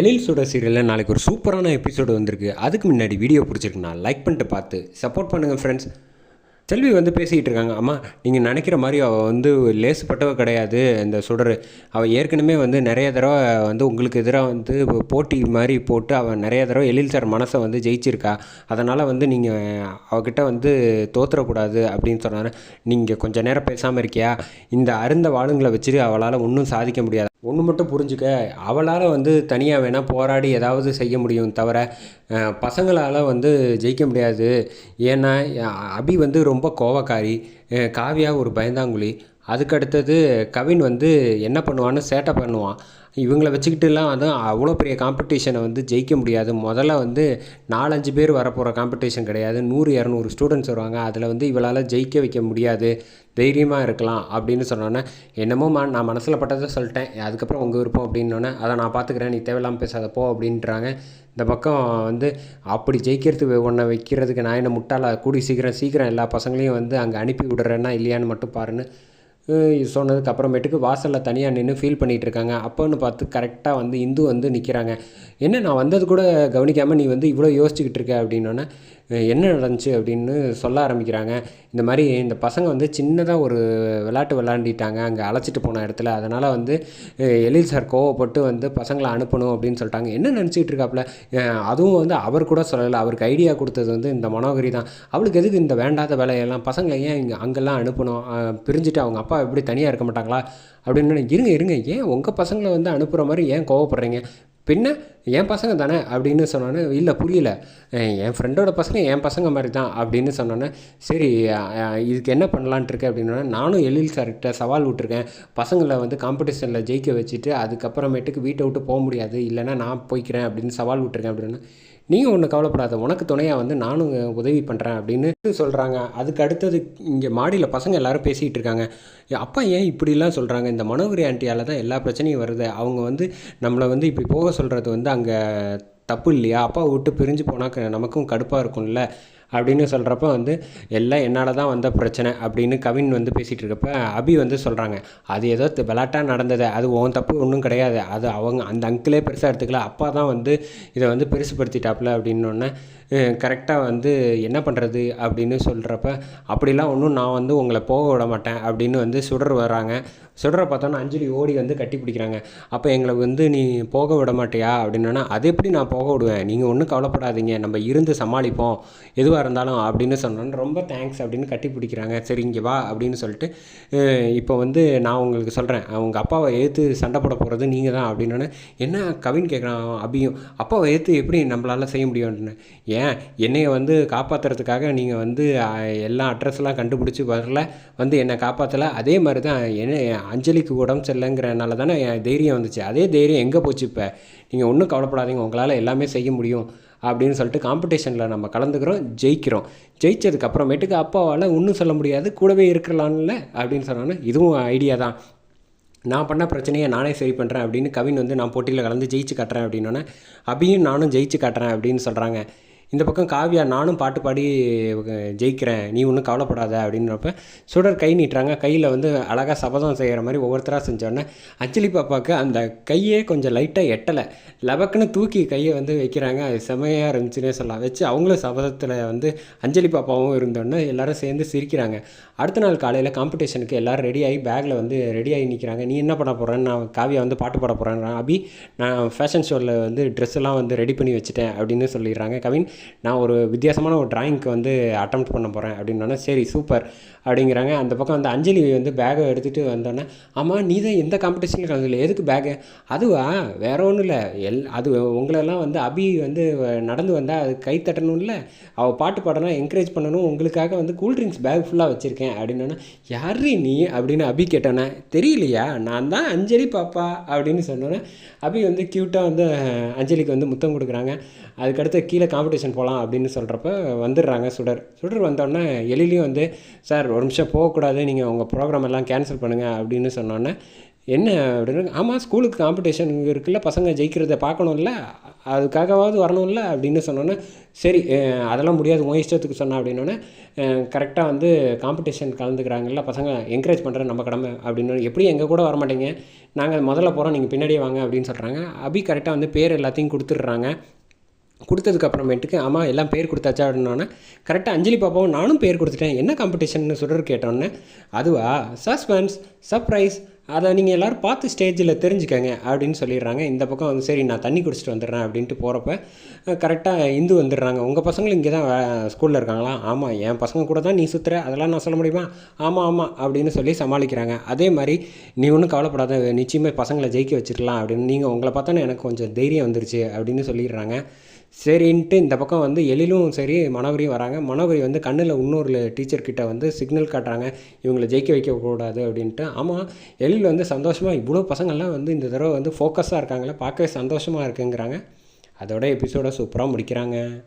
எழில் சுட சீரியலில் நாளைக்கு ஒரு சூப்பரான எபிசோடு வந்திருக்கு. அதுக்கு முன்னாடி வீடியோ பிடிச்சிருக்குண்ணா லைக் பண்ணிட்டு பார்த்து சப்போர்ட் பண்ணுங்கள் ஃப்ரெண்ட்ஸ் செல்வி வந்து பேசிக்கிட்டு இருக்காங்க. அம்மா நீங்கள் நினைக்கிற மாதிரி அவள் வந்து லேசுப்பட்டவ கிடையாது. இந்த சுடர் அவள் ஏற்கனவே வந்து நிறைய தடவை வந்து உங்களுக்கு எதிராக வந்து போட்டி மாதிரி போட்டு அவள் நிறைய தடவை எழில் சார் மனசை வந்து ஜெயிச்சிருக்கா. அதனால் வந்து நீங்கள் அவகிட்ட வந்து தோத்துறக்கூடாது அப்படின்னு சொன்னார். நீங்கள் கொஞ்சம் நேரம் பேசாமல் இருக்கியா? இந்த அருந்த வாளுங்களை வச்சுட்டு அவளால் ஒன்றும் சாதிக்க முடியாது. ஒன்று மட்டும் புரிஞ்சுக்க. அவளால் வந்து தனியாக வேணால் போராடி ஏதாவது செய்ய முடியும் தவிர பசங்களால் வந்து ஜெயிக்க முடியாது. ஏன்னா அபி வந்து ரொம்ப கோவக்காரி. காவியா ஒரு பயந்தாங்குழி. அதுக்கு அடுத்தது கவின் வந்து என்ன பண்ணுவான்னு சேட்டை பண்ணுவான். இவங்கள வச்சுக்கிட்டுலாம் வந்து அவ்வளோ பெரிய காம்படிஷனை வந்து ஜெயிக்க முடியாது. முதல்ல வந்து நாலஞ்சு பேர் வரப்போகிற காம்படிஷன் கிடையாது. நூறு இரநூறு ஸ்டூடெண்ட்ஸ் வருவாங்க. அதில் வந்து இவளால் ஜெயிக்க வைக்க முடியாது. தைரியமாக இருக்கலாம் அப்படின்னு சொன்னோன்னே என்னமோ ம நான் மனசில் பட்டதை சொல்லிட்டேன். அதுக்கப்புறம் உங்கள் விருப்பம் அப்படின்னோடனே அதை நான் பார்த்துக்கிறேன். நீ தேவையில்லாமல் பேசாத. போ அப்படின்றாங்க. இந்த பக்கம் வந்து அப்படி ஜெயிக்கிறதுக்கு உன்னை வைக்கிறதுக்கு நான் என்ன முட்டாளா? கூடி சீக்கிரம் சீக்கிரம் எல்லா பசங்களையும் வந்து அங்கே அனுப்பி விடுறேன்னா இல்லையான்னு மட்டும் பாருன்னு சொன்னதுக்கு அப்புறமேட்டுக்கு வாசலில் தனியாக நின்று ஃபீல் பண்ணிகிட்டு இருக்காங்க அப்போன்னு பார்த்து கரெக்டாக வந்து இந்து வந்து நிற்கிறாங்க என்ன நான் வந்தது கூட கவனிக்காமல் நீ வந்து இவ்வளோ யோசிச்சுக்கிட்டு இருக்க அப்படின்னோடனே என்ன நடந்துச்சு? அப்படின்னு சொல்ல ஆரம்பிக்கிறாங்க. இந்த மாதிரி இந்த பசங்க வந்து சின்னதாக ஒரு விளையாட்டு விளாண்டிட்டாங்க அங்கே அழைச்சிட்டு போன இடத்துல. அதனால் வந்து எழில் சார் கோவப்பட்டு வந்து பசங்களை அனுப்பணும் அப்படின்னு சொல்லிட்டாங்க. என்ன நினச்சிக்கிட்டு இருக்காப்புல அதுவும் வந்து அவர் கூட சொல்லலை. அவருக்கு ஐடியா கொடுத்தது வந்து இந்த மனோகரி தான். அவளுக்கு எதுக்கு இந்த வேண்டாத வேலையெல்லாம்? பசங்களை ஏன் இங்கே அங்கெல்லாம் அனுப்பணும்? பிரிஞ்சுட்டு அவங்க அப்பா எப்படி தனியாக இருக்க மாட்டாங்களா? அப்படின்னு இருங்க இருங்க. ஏன் உங்கள் பசங்களை வந்து அனுப்புகிற மாதிரி ஏன் கோவப்படுறீங்க? பின்ன என் பசங்க தானே அப்படின்னு சொன்னோன்னே இல்லை புரியல. என் ஃப்ரெண்டோட பசங்க என் பசங்க மாதிரி தான் அப்படின்னு சொன்னோன்னே சரி இதுக்கு என்ன பண்ணலான்ட்டு இருக்கு? அப்படின்னா நானும் எழில் சார்கிட்ட சவால் விட்டுருக்கேன். பசங்களை வந்து காம்படிஷனில் ஜெயிக்க வச்சுட்டு அதுக்கப்புறமேட்டுக்கு வீட்டை விட்டு போக முடியாது. இல்லைன்னா நான் போய்க்கிறேன் அப்படின்னு சவால் விட்டுருக்கேன் அப்படின்னா நீங்கள் ஒன்று கவலைப்படாத. உனக்கு துணையாக வந்து நானும் உதவி பண்ணுறேன் அப்படின்னு சொல்கிறாங்க அதுக்கு அடுத்தது இங்கே மாடியில் பசங்க எல்லோரும் பேசிகிட்டு இருக்காங்க. அப்பா ஏன் இப்படிலாம் சொல்கிறாங்க இந்த மனோகரி ஆண்டியால் தான் எல்லா பிரச்சனையும் வருது. அவங்க வந்து நம்மளை வந்து இப்படி போக சொல்கிறது வந்து அங்கே தப்பு இல்லையா? அப்பாவை விட்டு பிரிஞ்சு போனால் நமக்கும் கடுப்பாக இருக்கும்ல. அப்படின்னு சொல்கிறப்ப வந்து எல்லாம் என்னால் தான் வந்த பிரச்சனை அப்படின்னு கவின் வந்து பேசிகிட்டு இருக்கப்ப அபி வந்து சொல்கிறாங்க அது ஏதோ விளாட்டாக விளாட்டா நடந்தது அது உன் தப்பு ஒன்றும் கிடையாது அது அவங்க அந்த அங்கிளே பெருசாக எடுத்துக்கல அப்பா தான் வந்து இதை வந்து பெருசுப்படுத்திட்டாப்புல அப்படின்னோடனே கரெக்டாக வந்து என்ன பண்ணுறது அப்படின்னு சொல்கிறப்ப அப்படிலாம் ஒன்றும் நான் வந்து உங்களை போக விட மாட்டேன் அப்படின்னு வந்து சுடர் வராங்க சுடரை பார்த்தோன்னா அஞ்சலி ஓடி வந்து கட்டி பிடிக்கிறாங்க. அப்போ எங்களை வந்து நீ போக விட மாட்டியா? அப்படின்னா அது எப்படி நான் போக விடுவேன்? நீங்கள் ஒன்றும் கவலைப்படாதீங்க நம்ம இருந்து சமாளிப்போம். எதுவாக இருந்தாலும் அப்படின்னு சொன்னோன்னு ரொம்ப தேங்க்ஸ் அப்படின்னு கட்டி பிடிக்கிறாங்க. சரி இங்கே வா அப்படின்னு சொல்லிட்டு இப்போ வந்து நான் உங்களுக்கு சொல்கிறேன் அவங்க அப்பாவை ஏற்று சண்டை போட போகிறது நீங்கள் தான் அப்படின்னோடனே என்ன கவின்? கேட்குறான் அபியும். அப்பாவை ஏற்று எப்படி நம்மளால் செய்ய முடியும்னு? ஏன்? என்னையை வந்து காப்பாற்றுறதுக்காக நீங்கள் வந்து எல்லா அட்ரஸ்லாம் கண்டுபிடிச்சி வரல. வந்து என்னை காப்பாற்றலை அதே மாதிரி தான் என்ன அஞ்சலிக்கு உடம்பு சரியில்லைங்கிறனால தானே என் தைரியம் வந்துச்சு. அதே தைரியம் எங்கே போச்சு இப்போ? நீங்கள் ஒன்றும் கவலைப்படாதீங்க. உங்களால் எல்லாமே செய்ய முடியும். அப்படின்னு சொல்லிட்டு காம்படிஷனில் நம்ம கலந்துக்கிறோம் ஜெயிக்கிறோம். ஜெயிச்சதுக்கு அப்புறமேட்டுக்கு அப்பாவால் ஒன்றும் சொல்ல முடியாது கூடவே இருக்கலாம்ல அப்படின்னு சொன்னோன்னே இதுவும் ஐடியா தான். நான் பண்ண பிரச்சனையை நானே சரி பண்ணுறேன் அப்படின்னு கவின் வந்து நான் போட்டியில் கலந்து ஜெயிச்சு காட்டுறேன் அப்படின்னோன்னே அபியும் நானும் ஜெயிச்சு காட்டுறேன் அப்படின்னு சொல்கிறாங்க இந்த பக்கம் காவியா நானும் பாட்டு பாடி ஜெயிக்கிறேன். நீ ஒன்றும் கவலைப்படாத அப்படின்றப்ப சுடர் கை நீட்டுறாங்க. கையில் வந்து அழகாக சபதம் செய்கிற மாதிரி ஒவ்வொருத்தராக செஞ்சோடனே அஞ்சலி பாப்பாவுக்கு அந்த கையே கொஞ்சம் லைட்டாக எட்டலை. லபக்குன்னு தூக்கி கையை வந்து வைக்கிறாங்க. அது செமையாக இருந்துச்சுன்னே சொல்லலாம். வச்சு அவங்களும் சபதத்தில் வந்து அஞ்சலி பாப்பாவும் இருந்தோடனே எல்லோரும் சேர்ந்து சிரிக்கிறாங்க. அடுத்த நாள் காலையில் காம்படிஷனுக்கு எல்லோரும் ரெடி ஆகி பேக்கில் வந்து ரெடி ஆகி நிற்கிறாங்க நீ என்ன பண்ண போகிறேன்னு நான் காவியா வந்து பாட்டு பாட போகிறேன் அபி நான் ஃபேஷன் ஷோவில் வந்து ட்ரெஸ் எல்லாம் வந்து ரெடி பண்ணி வச்சுட்டேன் அப்படின்னு சொல்லிடுறாங்க. கவின் நான் ஒரு வித்தியாசமான ஒரு டிராயிங்க்கு வந்து அட்டம் பண்ண போகிறேன் அப்படின்னோடனே சரி சூப்பர் அப்படிங்கிறாங்க. அந்த பக்கம் வந்து அஞ்சலி வந்து பேகை எடுத்துகிட்டு வந்தோடனே ஆமாம் நீ தான் எந்த காம்படிஷனில் கலந்துல எதுக்கு பேகு அதுவா? வேற ஒன்றும் இல்லை. எல் அது உங்களெல்லாம் வந்து அபி வந்து நடந்து வந்தால் அது கை தட்டணும் இல்லை அவள் பாட்டு பாடணும் என்கரேஜ் பண்ணணும். உங்களுக்காக வந்து கூல்ட்ரிங்க்ஸ் பேக் ஃபுல்லாக வச்சுருக்கேன் அப்படின்னோன்னா யார் நீ அப்படின்னு அபி கேட்டோன்னே தெரியலையா? நான் தான் அஞ்சலி பாப்பா அப்படின்னு சொன்னோன்னே அபி வந்து க்யூட்டாக வந்து அஞ்சலிக்கு வந்து முத்தம் கொடுக்குறாங்க. அதுக்கடுத்து கீழே காம்படிஷன் போகலாம் அப்படின்னு சொல்கிறப்ப வந்துடுறாங்க சுடர். சுடர் வந்தோடனே எழிலையும் வந்து சார் ஒரு நிமிஷம் போகக்கூடாது. நீங்கள் உங்கள் ப்ரோக்ராம் எல்லாம் கேன்சல் பண்ணுங்கள் அப்படின்னு சொன்னோன்னே என்ன? அப்படின்னு ஆமாம் ஸ்கூலுக்கு காம்படிஷன் இருக்குல்ல பசங்க ஜெயிக்கிறத பார்க்கணும்ல அதுக்காகவாவது வரணும்ல அப்படின்னு சொன்னோன்னே சரி அதெல்லாம் முடியாது உன் இஷ்டத்துக்கு சொன்னா அப்படின்னோடனே கரெக்டாக வந்து காம்படிஷன் கலந்துக்கிறாங்கல்ல பசங்க என்கரேஜ் பண்ணுற நம்ம கடமை அப்படின்னு எப்படி எங்கள் கூட வரமாட்டீங்க நாங்கள் முதல்ல போகிறோம் நீங்கள் பின்னாடியே வாங்க அப்படின்னு சொல்கிறாங்க அபி கரெக்டாக வந்து பேர் எல்லாத்தையும் கொடுத்துட்றாங்க. கொடுத்ததுக்கு அப்புறமேட்டுக்கு ஆமாம் எல்லாம் பேர் கொடுத்தாச்சா? அப்படின்னோடனே கரெக்டாக அஞ்சலி பாப்பாவும் நானும் பேர் கொடுத்துட்டேன். என்ன காம்படிஷன்னு சுடர் கேட்டோன்னே அதுவா? சஸ்பென்ஸ் சர்ப்ரைஸ் அதை நீங்கள் எல்லோரும் பார்த்து ஸ்டேஜில் தெரிஞ்சுக்கங்க அப்படின்னு சொல்லிடுறாங்க. இந்த பக்கம் வந்து சரி நான் தண்ணி குடிச்சிட்டு வந்துடுறேன் அப்படின்ட்டு போகிறப்ப கரெக்டாக இந்து வந்துடுறாங்க. உங்கள் பசங்களும் இங்கே தான் ஸ்கூலில் இருக்காங்களா? ஆமாம் என் பசங்க கூட தான் நீ சுற்றுற அதெல்லாம் நான் சொல்ல முடியுமா? ஆமாம் ஆமாம் அப்படின்னு சொல்லி சமாளிக்கிறாங்க. அதே மாதிரி நீ ஒன்றும் கவலைப்படாத நிச்சயமாக பசங்களை ஜெயிக்க வச்சிடலாம் அப்படின்னு நீங்கள் உங்களை பார்த்தோன்னே எனக்கு கொஞ்சம் தைரியம் வந்துருச்சு அப்படின்னு சொல்லிடுறாங்க. சரின்ட்டு இந்த பக்கம் வந்து எழிலும் சரி மனோகரியும் வராங்க. மனோகரி வந்து கண்ணில் இன்னொரு டீச்சர்கிட்ட வந்து சிக்னல் காட்டுறாங்க இவங்களை ஜெயிக்க வைக்கக்கூடாது அப்படின்ட்டு. ஆமாம் எழில் வந்து சந்தோஷமாக இவ்வளோ பசங்கள்லாம் வந்து இந்த தடவை வந்து ஃபோக்கஸாக இருக்காங்களே பார்க்கவே சந்தோஷமாக இருக்குங்கிறாங்க. அதோட எபிசோட சூப்பராக முடிக்கிறாங்க.